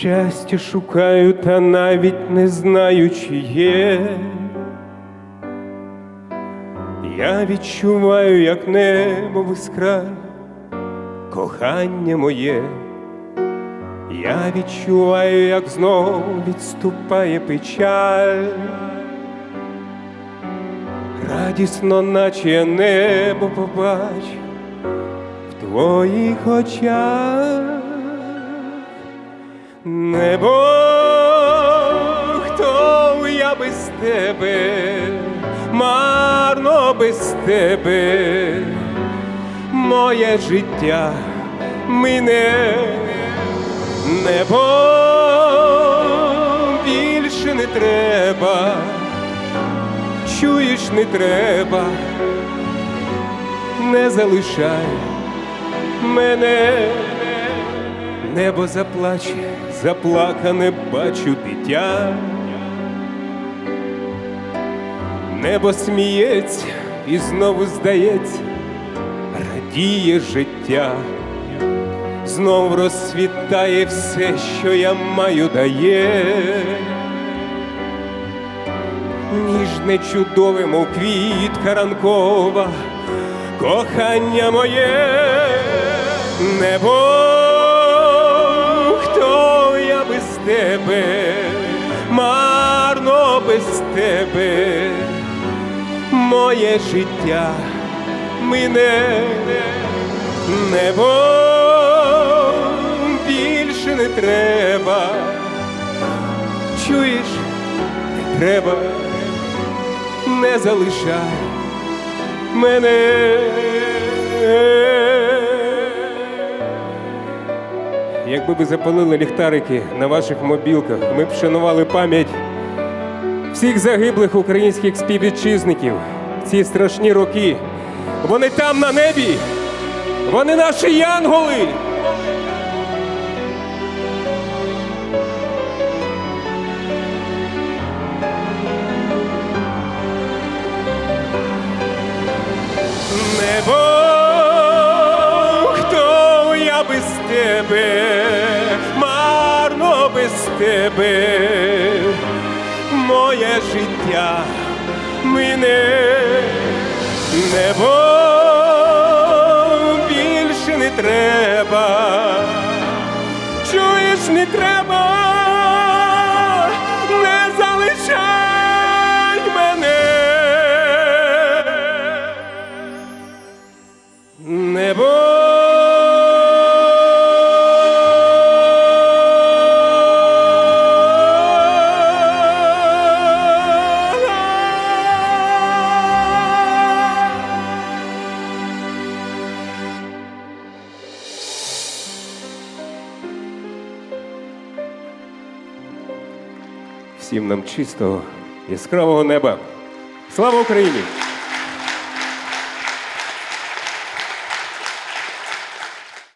Щастя шукаю, та навіть не знаю, чи є. Я відчуваю, як небо в іскрах, кохання моє. Я відчуваю, як знов відступає печаль. Радісно, наче я небо побачив в твоїх очах. Небо, хто я без тебе, марно без тебе, моє життя мине, небо більше не треба, чуєш, не треба, не залишай мене. Небо заплаче, заплакане бачу дитя. Небо сміється і знову здається, радіє життя, знов розсвітає все, що я маю дає. Ніжне чудове, мов квітка ранкова, кохання моє небо, без тебе, моє життя мине, небо більше не треба, чуєш, не треба, не залишай мене. Якби ви запалили ліхтарики на ваших мобілках, ми б вшанували пам'ять всіх загиблих українських співвітчизників ці страшні роки. Вони там на небі, вони наші янголи. Небо, хто я без тебе, марно без тебе, моє життя. Мине, небо більше не треба, чуєш, не треба, не залишай Всім нам чистого, яскравого неба. Слава Україні!